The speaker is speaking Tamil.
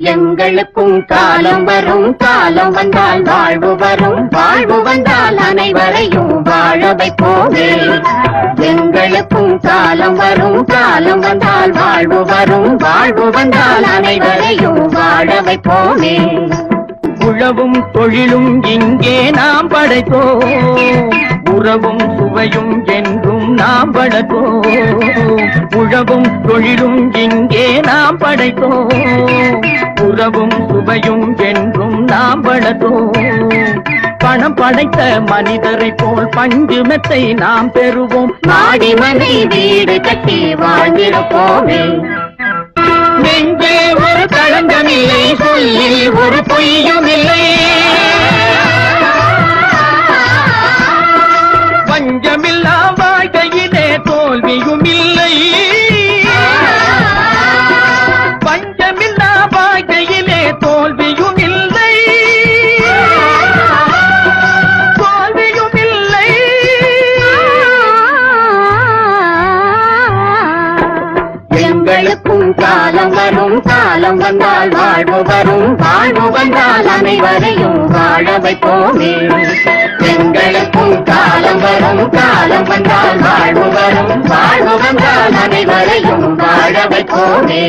எங்களுக்கும் காலம் வரும் காலம் வந்தால் வாழ்வு வரும். வாழ்வு வந்தால் அனைவரையும் வாழ வைப்போமே. எங்களுக்கும் காலம் வரும் காலம் வந்தால் வாழ்வு வரும். வாழ்வு வந்தால் அனைவரையும் வாழ வைப்போமே. உழவும் தொழிலும் இங்கே நாம் படைத்தோம் உறவும் சுவையும் என்றும் நாம் வளர்த்தோம் உழவும் தொழிலும் இங்கே நாம் படைத்தோம். உறவும் சுவையும் என்றும் நாம் வளர்த்தோம் பணம் படைத்த மனிதரை போல் பஞ்சு மெத்தை நாம் பெறுவோம். மாடி மனை வீடு கட்டி வாழ்ந்திருப்போமே. நெஞ்சே ஒரு களங்கமில்லை சொல்லில் ஒரு பொய்யும் இல்லை. எங்களுக்கும் காலம் வரும் காலம் வந்தால் வாழ்வு வரும். வாழ்வு வந்தால் அனைவரையும் வாழ வைப்போமே. பெண்களுக்கும் காலம் வரும் காலம் வந்தால் வாழ்வு வரும். வாழ்வு வந்தால் அனைவரையும் வாழ வைப்போமே.